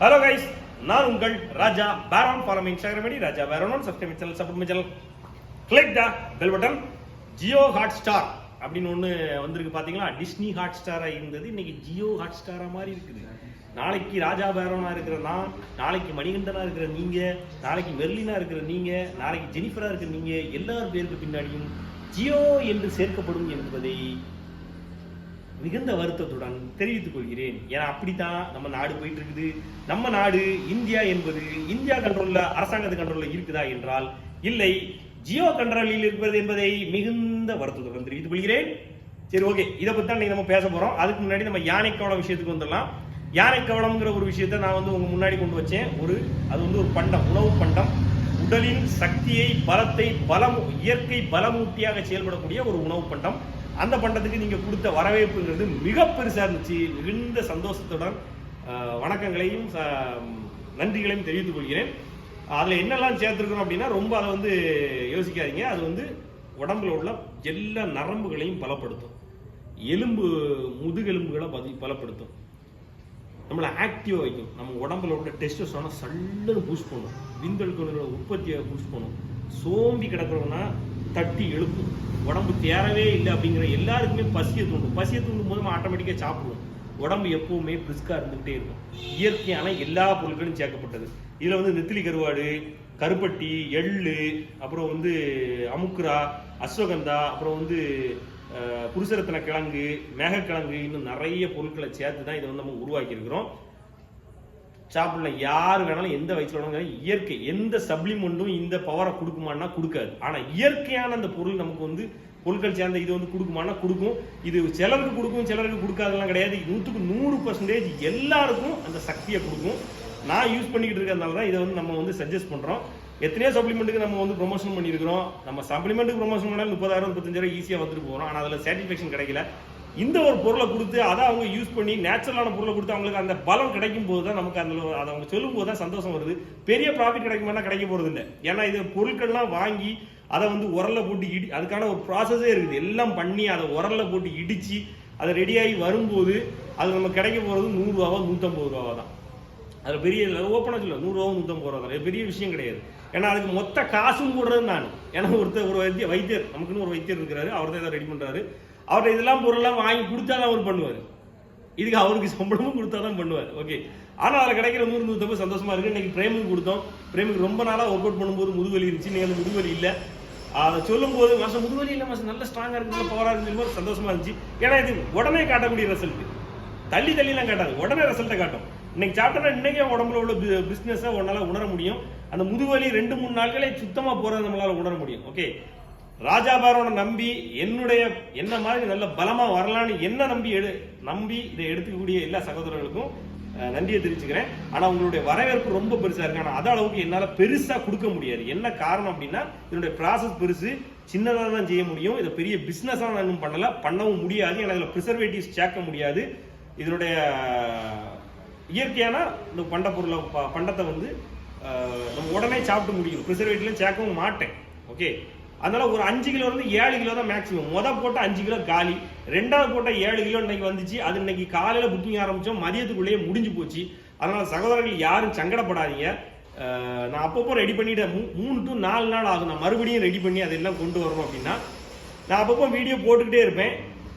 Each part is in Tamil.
ஹலோ கைஸ் நான் உங்கள் Raja Peran follow Instagram ID Raja பேரான் subscribe channel support my channel click the bell button Jio Hotstar அப்படின்னு ஒன்று வந்திருக்கு பார்த்தீங்களா டிஸ்னி ஹாட் ஸ்டாராக இருந்தது. இன்னைக்கு ஜியோ ஹாட் ஸ்டாராக மாதிரி இருக்குது. நாளைக்கு ராஜா பேரோனா இருக்கிற நான் நாளைக்கு மணிகண்டனா இருக்கிற நீங்க நாளைக்கு மெர்லினா இருக்கிற நீங்க நாளைக்கு ஜெனிஃபரா இருக்கிற நீங்க எல்லார் பேருக்கு பின்னாடியும் ஜியோ என்று சேர்க்கப்படும் என்பதை மிகுந்த வருத்தத்துடன் தெரிவித்துக் கொள்கிறேன். ஏன்னா அப்படித்தான் நம்ம நாடு போயிட்டு இருக்குது நம்ம நாடு இந்தியா என்பது இந்தியா கண்ட்ரோல்ல அரசாங்கத்து கண்ட்ரோல்ல இருக்குதா என்றால் இல்லை. ஜியோ கண்ட்ரோலில் இருக்கிறது என்பதை மிகுந்த வருத்தத்துடன் தெரிவித்துக் கொள்கிறேன். சரி ஓகே இதை பத்தி தான் நம்ம பேச போறோம். அதுக்கு முன்னாடி நம்ம யானை கவலம் விஷயத்துக்கு வந்துடலாம். யானை கவலம்ங்கிற ஒரு விஷயத்தை நான் வந்து உங்க முன்னாடி கொண்டு வச்சேன். ஒரு அது வந்து ஒரு பண்டம் உணவு பண்டம். உடலின் சக்தியை பலத்தை பலம் இயற்கை பலமூட்டியாக செயல்படக்கூடிய ஒரு உணவு பண்டம். அந்த பண்டத்துக்கு நீங்கள் கொடுத்த வரவேற்புங்கிறது மிக பெருசாக இருந்துச்சு. மிகுந்த சந்தோஷத்துடன் வணக்கங்களையும் ச- நன்றிகளையும் தெரிவித்துக் கொள்கிறேன். அதில் என்னெல்லாம் சேர்த்துருக்கிறோம் அப்படின்னா ரொம்ப அதை வந்து யோசிக்காதீங்க. அது வந்து உடம்புல உள்ள எல்லா நரம்புகளையும் பலப்படுத்தும். எலும்பு முதுகெலும்புகளை பதி- பலப்படுத்தும். நம்மளை ஆக்டிவாக வைக்கும். நம்ம உடம்புல உள்ள டெஸ்டோஸ்டரோனை சல்லுன்னு பூஸ்ட் பண்ணும். விந்தணுக்களோட உற்பத்தியை பூஸ்ட் பண்ணும். சோம்பி கிடக்கிறவனா தட்டி எழுப்பும். உடம்பு தேரவே இல்லை அப்படிங்கிற எல்லாருக்குமே பசியை தூண்டும். பசியை தூண்டும் போது நம்ம ஆட்டோமேட்டிக்காக சாப்பிடுவோம். உடம்பு எப்பவுமே பிரிஸ்காக இருந்துகிட்டே இருக்கும். இயற்கையான எல்லா பொருட்களும் சேர்க்கப்பட்டது. இதில் வந்து நெத்திலி கருவாடு கருப்பட்டி எள்ளு அப்புறம் வந்து அமுக்குரா அஸ்வகந்தா அப்புறம் வந்து அஹ், புருஷரத்தின கிழங்கு மேகக்கிழங்கு இன்னும் நிறைய பொருட்களை சேர்த்து தான் இதை வந்து நம்ம உருவாக்கி இருக்கிறோம் சாப்பிடலாம் யார் வேணாலும் எந்த வயசுல வேணாலும் இயற்கை எந்த சப்ளிமெண்ட்டும் இந்த பவரை கொடுக்குமான்னா கொடுக்காது. ஆனா இயற்கையான அந்த பொருள் நமக்கு வந்து பொருட்கள் சேர்ந்த இது வந்து கொடுக்குமானா கொடுக்கும். இது சிலருக்கு கொடுக்கும் சிலருக்கு கொடுக்காதெல்லாம் கிடையாது. நூற்றுக்கு நூறு பர்சன்டேஜ் எல்லாருக்கும் அந்த சக்தியை கொடுக்கும். நான் யூஸ் பண்ணிக்கிட்டு இருக்கிறதுனால தான் இதை வந்து நம்ம வந்து சஜஸ்ட் பண்ணுறோம் எத்தனையோ சப்ளிமெண்ட்டுக்கு நம்ம வந்து ப்ரொமோஷன் பண்ணியிருக்கிறோம். நம்ம சப்ளிமெண்ட்டுக்கு ப்ரொமோஷன் பண்ணால் முப்பதாயிரம் முப்பத்தஞ்சாயிரம் ஈஸியாக வந்துட்டு போகிறோம் ஆனால் அதில் சாட்டிஸ்ஃபேக்ஷன் கிடைக்கல. இந்த ஒரு பொருளை கொடுத்து அதை அவங்க யூஸ் பண்ணி நேச்சுரலான பொருளை கொடுத்து அவங்களுக்கு அந்த பலம் கிடைக்கும் போது தான் நமக்கு அந்த அதை அவங்க சொல்லும் போது தான் சந்தோஷம் வருது. பெரிய ப்ராஃபிட் கிடைக்குமானா கிடைக்க போகிறது இல்லை. ஏன்னா இது பொருட்கள்லாம் வாங்கி அதை வந்து உரலில் போட்டு இடி அதுக்கான ஒரு ப்ராசஸே இருக்குது. எல்லாம் பண்ணி அதை உரலில் போட்டு இடித்து அது ரெடியாகி வரும்போது அது நம்ம கிடைக்க போகிறது நூறுரூவாவோ நூற்றம்பது ரூபாவா தான். அது பெரிய ஓப்பனாக சொல்ல நூறுரூவா நூற்றம்பது ரூபா தான். பெரிய விஷயம் கிடையாது. ஏன்னா அதுக்கு மொத்த காசும் போடுறது நான். ஏன்னா ஒருத்தர் ஒரு வைத்திய வைத்தியர் நமக்குன்னு ஒரு வைத்தியர் இருக்கிறாரு. அவர் தான் இதை ரெடி பண்ணுறாரு அவர்கிட்ட இதெல்லாம் பொருள்லாம் வாங்கி கொடுத்தா தான் அவர் பண்ணுவார். இதுக்கு அவருக்கு சம்பளமும் கொடுத்தா தான் பண்ணுவார். ஓகே ஆனால் அதில் கிடைக்கிற நூறு நூற்றம்பது சந்தோஷமா இருக்கு. இன்னைக்கு பிரேமுக்கு கொடுத்தோம். பிரேமுக்கு ரொம்ப நாளாக ஒர்க் அவுட் பண்ணும்போது முதுவலி இருந்துச்சு. இன்னைக்கு அந்த முதுவலி இல்லை. அதை சொல்லும்போது மாசம் முதுவலி இல்லை மாதம் நல்ல ஸ்ட்ராங்காக இருக்கு. நல்ல பவராக இருந்துச்சு சந்தோஷமா இருந்துச்சு. ஏன்னா இது உடனே காட்டக்கூடிய ரிசல்ட் தள்ளி தள்ளிலாம் காட்டாது. உடனே ரிசல்ட்டை காட்டும். இன்னைக்கு சாப்பிட்டா இன்னைக்கே உடம்புல உள்ள பிஸ்னஸை உன்னால உணர முடியும். அந்த முதுவலி ரெண்டு மூணு நாட்களே சுத்தமா போகிறத நம்மளால உணர முடியும். ஓகே ராஜாபாரோட நம்பி என்னுடைய என்ன மாதிரி நல்ல பலமா வரலான்னு என்ன நம்பி எடு நம்பி இதை எடுத்துக்கக்கூடிய எல்லா சகோதரர்களுக்கும் நன்றியை தெரிவிச்சுக்கிறேன். ஆனா உங்களுடைய வரவேற்பு ரொம்ப பெருசா இருக்கு. ஆனா அத அளவுக்கு என்னால பெருசா கொடுக்க முடியாது. என்ன காரணம் அப்படின்னா இதனுடைய ப்ராசஸ் பெருசு சின்னதாக தான் செய்ய முடியும். இதை பெரிய பிஸ்னஸாக நான் பண்ணல. பண்ணவும் முடியாது. ஏன்னா இதுல ப்ரிசர்வேட்டிவ்ஸ் சேர்க்க முடியாது. இதனுடைய இயற்கையான இந்த பண்ட பொருளை ப- பண்டத்தை வந்து நம்ம உடனே சாப்பிட்டு முடியும் ப்ரிசர்வேட்டிவ்லாம் சேர்க்கவும் மாட்டேன். ஓகே அதனால ஒரு அஞ்சு கிலோ இருந்து ஏழு கிலோ தான் மேக்ஸிமம் மொதல் போட்ட அஞ்சு கிலோ காலி. ரெண்டாவது போட்ட ஏழு கிலோ இன்னைக்கு வந்துச்சு. அது இன்னைக்கு காலையில புக்கிங் ஆரம்பிச்சோம். மதியத்துக்குள்ளேயே முடிஞ்சு போச்சு. அதனால சகோதரர்கள் யாரும் சங்கடப்படாதீங்க. நான் அப்பப்போ ரெடி பண்ணிட்டேன். மூ- மூணு டு நாலு நாள் ஆகும். நான் மறுபடியும் ரெடி பண்ணி அதெல்லாம் கொண்டு வரணும் அப்படின்னா நான் அப்பப்போ வீடியோ போட்டுக்கிட்டே இருப்பேன்.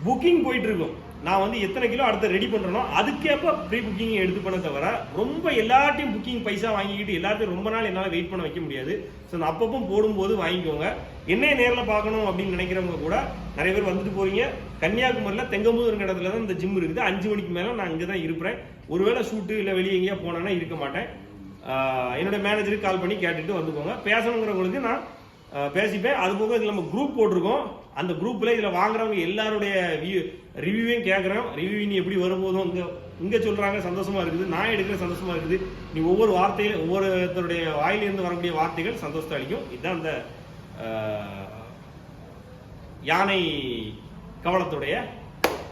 புக்கிங் போயிட்டு இருக்கும். நான் வந்து எத்தனை கிலோ அடுத்த ரெடி பண்ணுறனோ அதுக்கேப்ப ப்ரீ புக்கிங் எடுத்து பண்ண தவிர ரொம்ப எல்லாத்தையும் புக்கிங் பைசா வாங்கிக்கிட்டு எல்லாத்தையும் ரொம்ப நாள் என்னால் வெயிட் பண்ண வைக்க முடியாது. ஸோ நான் அப்பப்போ போடும்போது வாங்கிக்கோங்க. என்னைய நேரில் பார்க்கணும் அப்படின்னு நினைக்கிறவங்க கூட நிறைய பேர் வந்துட்டு போறீங்க கன்னியாகுமரியில் தெங்கம்பூர் இடத்துல தான் இந்த ஜிம் இருக்குது. அஞ்சு மணிக்கு மேலே நான் இங்கே தான் இருப்பேன். ஒருவேளை ஷூட்டு இல்லை வெளியே எங்கேயா போனேன்னா இருக்க மாட்டேன். என்னோட மேனேஜருக்கு கால் பண்ணி கேட்டுட்டு வந்துக்கோங்க. பேசணுங்கிறவங்களுக்கு நான் பேசிப்பேன். அது போக இதில் நம்ம குரூப் போட்டிருக்கோம். அந்த குரூப்பில் இதில் வாங்குறவங்க எல்லாருடைய ரிவ்யூவையும் கேட்குறோம் ரிவ்யூ நீ எப்படி வரும்போதும் இங்கே இங்கே சொல்கிறாங்க சந்தோஷமா இருக்குது. நான் எடுக்கிற சந்தோஷமாக இருக்குது. நீ ஒவ்வொரு வார்த்தையில ஒவ்வொருத்தருடைய வாயிலிருந்து வரக்கூடிய வார்த்தைகள் சந்தோஷத்தை அளிக்கும். இதுதான் அந்த யானை கவலத்துடைய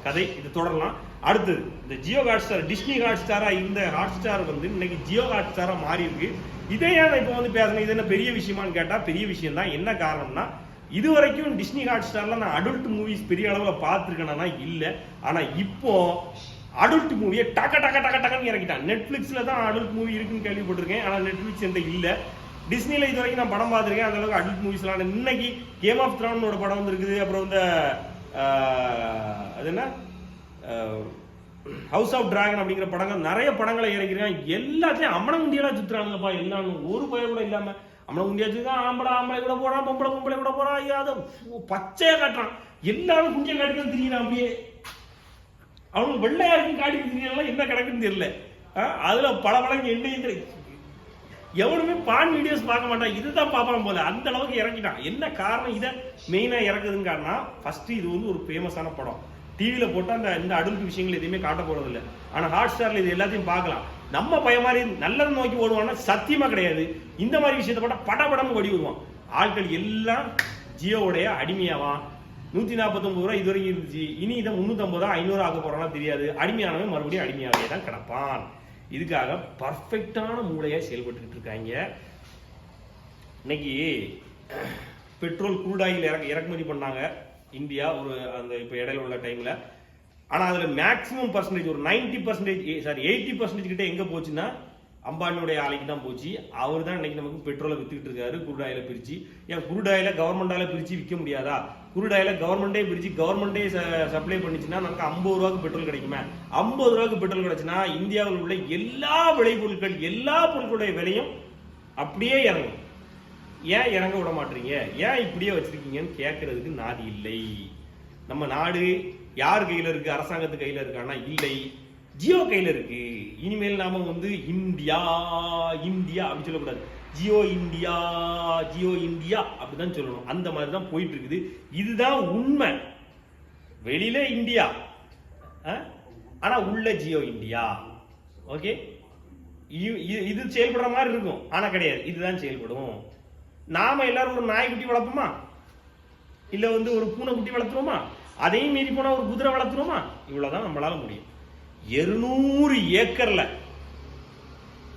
கதை. இது தொடரலாம். அடுத்தது இந்த ஜியோ ஹாட் ஸ்டார் டிஸ்னி ஹாட் ஸ்டாரா இருந்த ஹாட் ஸ்டார் வந்து இன்னைக்கு ஜியோ ஹாட் ஸ்டாரா மாறி இருக்கு இதே ஏன் இப்போ வந்து பேசணும் இது என்ன பெரிய விஷயமான்னு கேட்டா பெரிய விஷயம் தான் என்ன காரணம்னா இது வரைக்கும் டிஸ்னி ஹாட் ஸ்டார்ல நான் அடல்ட் மூவிஸ் பெரிய அளவுல பார்த்துருக்கேனா இல்ல. ஆனா இப்போ அடல்ட் மூவியை டக்க டக்க டக்க டக்கன்னு இறக்கிட்டான். நெட்ஃபிளிக்ஸ்ல தான் அடல்ட் மூவி இருக்குன்னு கேள்விப்பட்டிருக்கேன். ஆனால் நெட்ஃபிளிக்ஸ் எந்த இல்ல. டிஸ்னியில் இது வரைக்கும் நான் படம் பார்த்துருக்கேன். அந்த அளவுக்கு அடல்ட் மூவிஸ்லாம் இன்னைக்கு கேம் ஆஃப் த்ரானோட படம் வந்திருக்குது. அப்புறம் இந்த அது என்ன? ஹவுஸ் ஆஃப் டிராகன் அப்படிங்கிற படங்கள் நிறைய படங்களை இறக்கிறான் எல்லாத்தையும் அம்மன உண்டியெல்லாம் சுற்றுறாங்கப்பா எல்லாம். ஒரு பயம் கூட இல்லாமல் அம்மன உண்டியா சுத்தான் ஆம்பளை ஆம்பளை கூட போகிறான் பொம்பளை பொம்பளை கூட போகிறான் ஐயா அதை பச்சையாக காட்டுறான். எல்லாரும் குஞ்சம் காட்டிதான் திரியிறான் அப்படியே. அவனுக்கு வெள்ளையா இருக்கும் காட்டி திரியெல்லாம் என்ன கிடக்குன்னு தெரியல. அதில் அதுல பல பழங்க எண்ணெயும் எவனுமே பான் வீடியோஸ் பார்க்க மாட்டான். இதுதான் பார்ப்பான் போல. அந்த அளவுக்கு இறக்கிட்டான் என்ன காரணம் இதை? மெயினாக இறக்குதுன்னு காரணம் ஃபர்ஸ்ட் இது வந்து ஒரு ஃபேமஸான படம். டிவியில் போட்டால் அந்த இந்த அடல்ட் விஷயங்கள் எதுவுமே காட்ட போகிறதில்ல ஆனால் ஹாட் ஸ்டாரில் இது எல்லாத்தையும் பார்க்கலாம். நம்ம பையன் மாதிரி நல்லதை நோக்கி ஓடுவான்னா சத்தியமாக கிடையாது. இந்த மாதிரி விஷயத்தை போட்டால் படபடன்னு ஓடி வருவான். ஆட்கள் எல்லாம் ஜியோவுடைய அடிமையாவான் நூற்றி நாற்பத்தொம்பது ரூபா இது வரைக்கும் இருந்துச்சு. இனி இதை முந்நூற்றம்பது ரூபா ஐநூறு ஆக போறானா தெரியாது. அடிமையானவன் மறுபடியும் அடிமையாகவே தான் கிடப்பான். இதுக்காக பர்ஃபெக்டான மூளையாக செயல்பட்டுக்கிட்டு இருக்காங்க. இன்னைக்கு பெட்ரோல் குரூடாயில் இறக்க இறக்குமதி பண்ணாங்க. இந்தியா ஒரு அந்த இப்போ இடையில உள்ள டைம்ல ஆனா அதுல மேக்ஸிமம் பர்சன்டேஜ் ஒரு 90% பர்சன்டேஜ் சாரி எயிட்டி பர்சன்டேஜ் கிட்ட எங்க போச்சுன்னா அம்பானியுடைய ஆலைக்கு தான் போச்சு. அவர் தான் இன்னைக்கு நமக்கு பெட்ரோலை வித்துக்கிட்டு இருக்காரு குருடாயில பிரிச்சு. ஏன் குருடாயில கவர்மெண்டால பிரிச்சு விற்க முடியாதா? குருடாயில கவர்மெண்டே பிரிச்சு கவர்மெண்டே சப்ளை பண்ணிச்சுன்னா நமக்கு ஐம்பது ரூபாய்க்கு பெட்ரோல் கிடைக்குமே. ஐம்பது ரூபாய்க்கு பெட்ரோல் கிடைச்சுன்னா இந்தியாவில் உள்ள எல்லா விளைபொருட்கள் எல்லா பொருட்களுடைய விலையும் அப்படியே இறங்கும். ஏன் இறங்க விட மாட்டீங்க? ஏன் இப்படியே வச்சிருக்கீங்கன்னு கேட்கறதுக்கு நாடு இல்லை. நம்ம நாடு யார் கையில இருக்கு? அரசாங்கத்து கையில இருக்கானா இல்லை. ஜியோ கையில இருக்கு. இனிமேல் நாம வந்து இந்தியா இந்தியா அப்படின்னு சொல்லக்கூடாது. ஜியோ இந்தியா ஜியோ இந்தியா அப்படிதான் சொல்லணும். அந்த மாதிரி தான் போயிட்டு இருக்குது இதுதான் உண்மை. வெளியில இந்தியா. ஆ? ஆனா உள்ள ஜியோ இந்தியா. ஓகே? இது செயல்படுற மாதிரி இருக்கும். ஆனா கிடையாது. இதுதான் செயல்படும். நாம எல்லாரும் ஒரு நாய்க்குட்டி வளர்ப்போமா? இல்லை வந்து ஒரு பூனைக்குட்டி வளர்த்துருவோமா? அதையும் மீறி போனால் ஒரு குதிரை வளர்த்துருவோமா? இவ்வளோதான் நம்மளால முடியும். இருநூறு ஏக்கரில்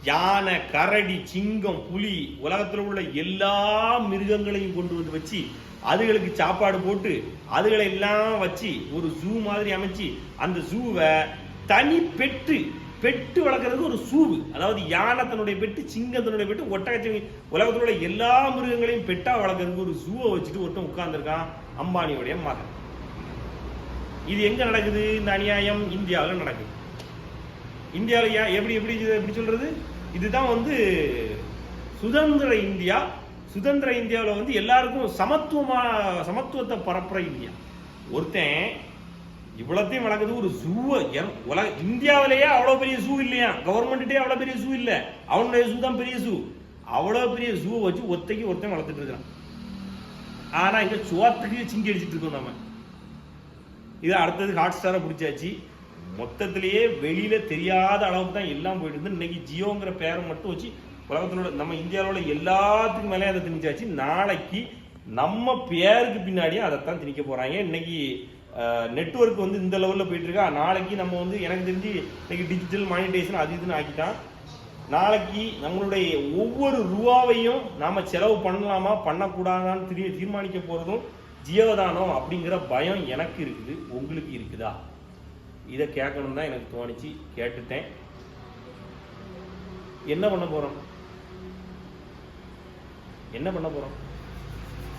யானை கரடி சிங்கம் புலி உலகத்தில் உள்ள எல்லா மிருகங்களையும் கொண்டு வந்து வச்சு அதுகளுக்கு சாப்பாடு போட்டு அதுகளை எல்லாம் வச்சு ஒரு ஜூ மாதிரி அமைச்சு அந்த ஜூவை தனி பெற்று பெட்டு வளர்க்கறதுக்கு ஒரு சூவு. அதாவது யானை தன்னுடைய பெட்டு சிங்கம் தன்னுடைய பெட்டு ஒட்டகச்சி உலகத்தில் உள்ள எல்லா மிருகங்களையும் பெட்டாக வளர்க்கறதுக்கு ஒரு சூவை வச்சுட்டு ஒருத்தன் உட்கார்ந்துருக்கான் அம்பானியுடைய மகன். இது எங்க நடக்குது? இந்த அநியாயம் இந்தியாவில் நடக்குது. இந்தியாவில் ஏன் எப்படி எப்படி எப்படி சொல்றது? இதுதான் வந்து சுதந்திர இந்தியா. சுதந்திர இந்தியாவில் வந்து எல்லாருக்கும் சமத்துவமா சமத்துவத்தை பரப்புற இந்தியா. ஒருத்தன் இவ்வளத்தையும் வளர்க்குது ஒரு ஜூவை உலக இந்தியாவிலேயே அவ்வளோ பெரிய ஜூ இல்லையா? கவர்மெண்ட்டே அவ்வளோ பெரிய ஜூ இல்லை. அவனுடைய ஜூ தான் பெரிய ஜூ அவ்வளோ பெரிய ஜூவை வச்சு ஒத்தைக்கு ஒருத்தன் வளர்த்துட்டு இருக்கிறான். ஆனா இங்கே சோத்துக்கு சிங்கி அடிச்சுட்டு இருக்கோம் நம்ம. இது அடுத்தது ஹாட் ஸ்டாரை பிடிச்சாச்சு. மொத்தத்திலேயே வெளியில தெரியாத அளவுக்கு தான் எல்லாம் போயிட்டு இருந்து இன்னைக்கு ஜியோங்கிற பேரை மட்டும் வச்சு உலகத்திலோட நம்ம இந்தியாவில் உள்ள எல்லாத்துக்கும் மேலே அதை திணிச்சாச்சு. நாளைக்கு நம்ம பேருக்கு பின்னாடியே அதைத்தான் திணிக்க போறாங்க. இன்னைக்கு நெட்வொர்க் வந்து இந்த லெவலில் போயிட்டுருக்கா. நாளைக்கு நம்ம வந்து எனக்கு தெரிஞ்சு இன்னைக்கு டிஜிட்டல் மானிட்டேஷன் அது இதுன்னு ஆக்கிட்டான். நாளைக்கு நம்மளுடைய ஒவ்வொரு ரூபாவையும் நாம் செலவு பண்ணலாமா பண்ணக்கூடாதான்னு தெரிய தீர்மானிக்க போகிறதும் ஜியோதானோ அப்படிங்கிற பயம் எனக்கு இருக்குது உங்களுக்கு இருக்குதா? இதை கேட்கணும் தான் எனக்கு தோணுச்சு. கேட்டுட்டேன். என்ன பண்ண போகிறோம் என்ன பண்ண போகிறோம்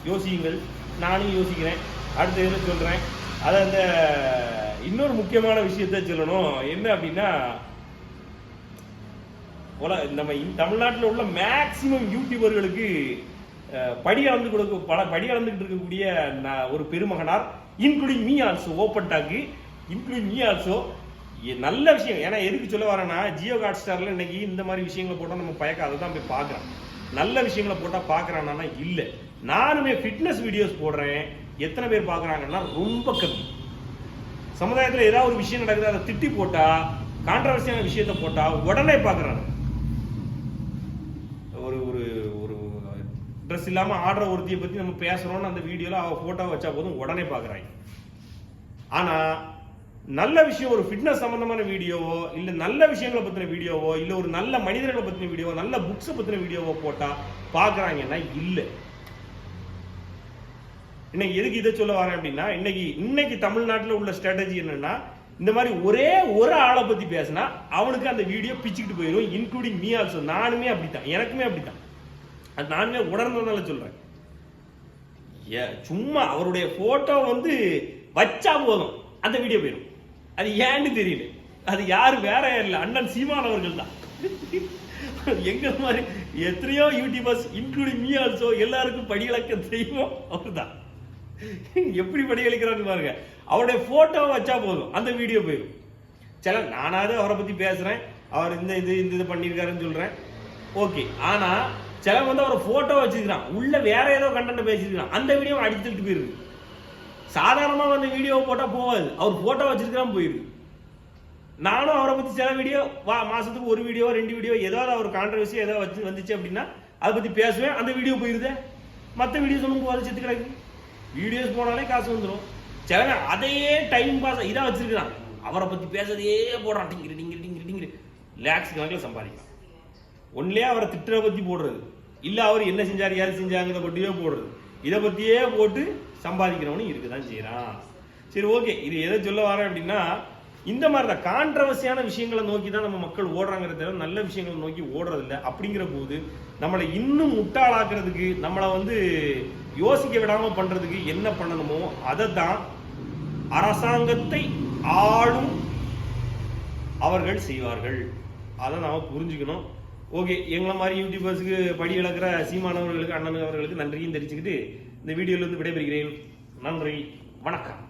யோசியுங்கள். நானும் யோசிக்கிறேன். அடுத்த இதில் சொல்கிறேன் அதை அந்த இன்னொரு முக்கியமான விஷயத்த சொல்லணும். என்ன அப்படின்னா நம்ம தமிழ்நாட்டில் உள்ள மேக்சிமம் யூடியூபர்களுக்கு படி அளந்து கொடுக்க பல படி அளந்துகிட்டு இருக்கக்கூடிய நான் ஒரு பெருமகனார் including me also open talk including me also நல்ல விஷயம். ஏன்னா எதுக்கு சொல்ல வரேன்னா ஜியோ ஹாட் ஸ்டாரில் இன்னைக்கு இந்த மாதிரி விஷயங்களை போட்டால் நம்ம பயக்க அதை தான் போய் பார்க்குறோம். நல்ல விஷயங்களை போட்டால் பார்க்குறான்னா இல்லை. நானுமே ஃபிட்னஸ் வீடியோஸ் போடுறேன். எத்தனை பேர் பார்க்குறாங்கன்னா ரொம்ப கம்மி. சமுதாயத்தில் ஏதாவது ஒரு விஷயம் நடக்குது அதை திட்டி போட்டால் கான்ட்ரவர்சியான விஷயத்தை போட்டால் உடனே பார்க்குறாங்க. ஒரு ஒரு ஒரு ட்ரெஸ் இல்லாமல் ஆடுற ஒருத்தியை பற்றி நம்ம பேசுறோம்னு அந்த வீடியோவில் அவள் ஃபோட்டோ வச்சா போதும் உடனே பார்க்குறாங்க. ஆனால் நல்ல விஷயம் ஒரு ஃபிட்னஸ் சம்பந்தமான வீடியோவோ இல்லை நல்ல விஷயங்களை பற்றின வீடியோவோ இல்லை ஒரு நல்ல மனிதர்களை பற்றின வீடியோவோ நல்ல புக்ஸை பற்றின வீடியோவோ போட்டால் பார்க்குறாங்கன்னா இல்லை. இன்னைக்கு எதுக்கு இதை சொல்ல வரேன் அப்படின்னா இன்னைக்கு இன்னைக்கு தமிழ்நாட்டில் உள்ள ஸ்ட்ராட்டஜி என்னன்னா இந்த மாதிரி ஒரே ஒரு ஆளை பத்தி பேசினா அவனுக்கு அந்த வீடியோ பிச்சுக்கிட்டு போயிடும் இன்க்ளூடிங் மீ ஆல்சோ நானுமே அப்படித்தான். எனக்குமே அப்படித்தான். அது நானுமே உணர்ந்ததுனால சொல்றேன். ஏ, சும்மா அவருடைய போட்டோ வந்து வச்சா போதும். அந்த வீடியோ போயிடும் அது ஏன்னு தெரியல. அது யாரு வேற யாரும் அண்ணன் சீமான் அவர்கள் தான். எங்க மாதிரி எத்தனையோ யூடியூபர்ஸ் இன்க்ளூடிங் மீ ஆல்சோ எல்லாருக்கும் படிகளக்க தெய்வம் அவர்தான். எப்படி படிகளிக்கிறான்னு பாருங்க. அவருடைய போட்டோ வச்சா போதும். அந்த வீடியோ போயிடும் சில நானாவது அவரை பத்தி பேசுறேன். அவர் இந்த இது இந்த இது பண்ணியிருக்காருன்னு சொல்றேன். ஓகே ஆனா சில வந்து அவரை போட்டோ வச்சிருக்கான் உள்ள வேற ஏதோ கண்டென்ட் பேசியிருக்கான் அந்த வீடியோ அடிச்சுட்டு போயிருக்கு சாதாரணமா வந்து வீடியோ போட்டா போகாது அவர் போட்டோ வச்சிருக்கிறான் போயிருக்கு நானும் அவரை பத்தி சில வீடியோ வா மாசத்துக்கு ஒரு வீடியோ ரெண்டு வீடியோ ஏதாவது அவர் கான்ட்ரவர்சி ஏதாவது வச்சு வந்துச்சு அப்படின்னா அதை பத்தி பேசுவேன். அந்த வீடியோ போயிருதே. மற்ற வீடியோ சொல்லும் போது செத்து கிடக்கு வீடியோஸ் போனாலே காசு வந்துடும் சிலவன் அதையே டைம் பாஸ் இதாக வச்சிருக்கான் அவரை பற்றி பேசுறதையே போடுறான். டிங்கிரி டிங்கிரி டிங்கிரி டிங்கிரி லேக்ஸ் கணக்கில் சம்பாதிக்கலாம் ஒன்லே அவரை திட்டரை பற்றி போடுறது. இல்லை அவர் என்ன செஞ்சார் யார் செஞ்சாங்கிறத பத்தியே போடுறது. இதை பற்றியே போட்டு சம்பாதிக்கிறவனும் இருக்குதான் செய்கிறான் சரி ஓகே இது எதை சொல்ல வரேன் அப்படின்னா இந்த மாதிரி தான் கான்ட்ரவர்சியான விஷயங்களை நோக்கி தான் நம்ம மக்கள் ஓடுறாங்கிறத தவிர நல்ல விஷயங்களை நோக்கி ஓடுறதில்ல. அப்படிங்கிற போது நம்மளை இன்னும் முட்டாளாக்குறதுக்கு நம்மளை வந்து யோசிக்க விடாம பண்றதுக்கு என்ன பண்ணணுமோ அதை தான் அரசாங்கத்தை ஆளும் அவர்கள் செய்வார்கள். அதை நாம புரிஞ்சுக்கணும். ஓகே எங்களை மாதிரி யூடியூபர்ஸுக்கு படி இழக்கிற சீமானவர்களுக்கு அண்ணன் அவர்களுக்கு நன்றியும் தெரிஞ்சுக்கிட்டு இந்த வீடியோல இருந்து விடைபெறுகிறேன். நன்றி வணக்கம்.